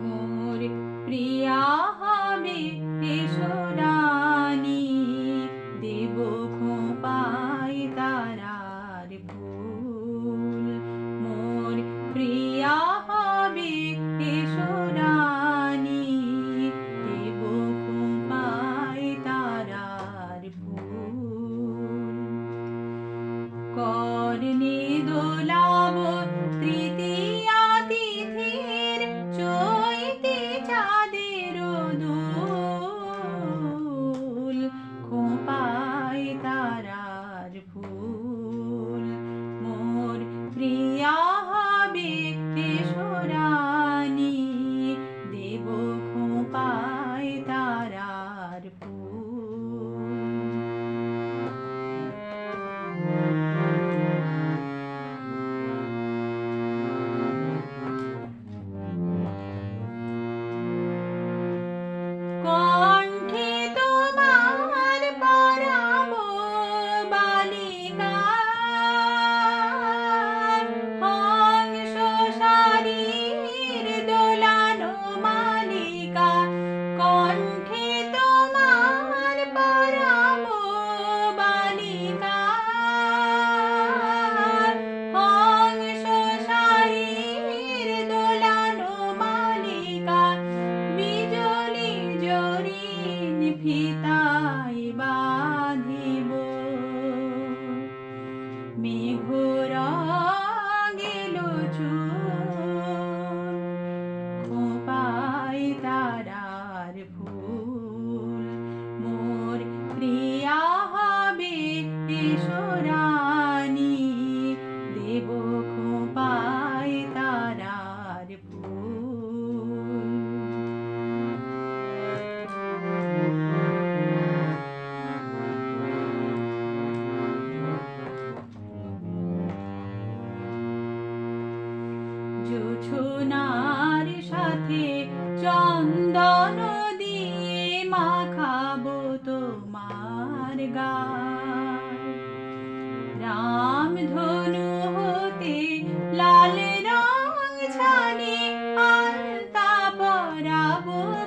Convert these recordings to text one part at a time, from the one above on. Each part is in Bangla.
মোর প্রিয়া হবে এসো বাঁধিব মেঘরা গেল খোপাই তারার ভুল মোর প্রিয়া হবে এসো parábola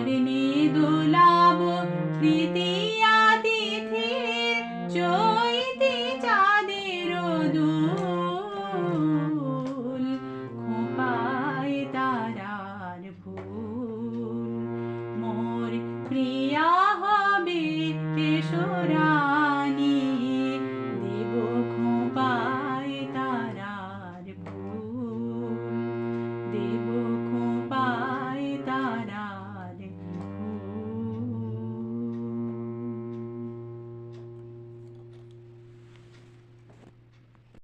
চরণে দোলাব তৃতীয়া তিথির চৈতি চাঁদের দোল খোপায় তারার ফুল। মোর প্রিয়া হবে কেশরা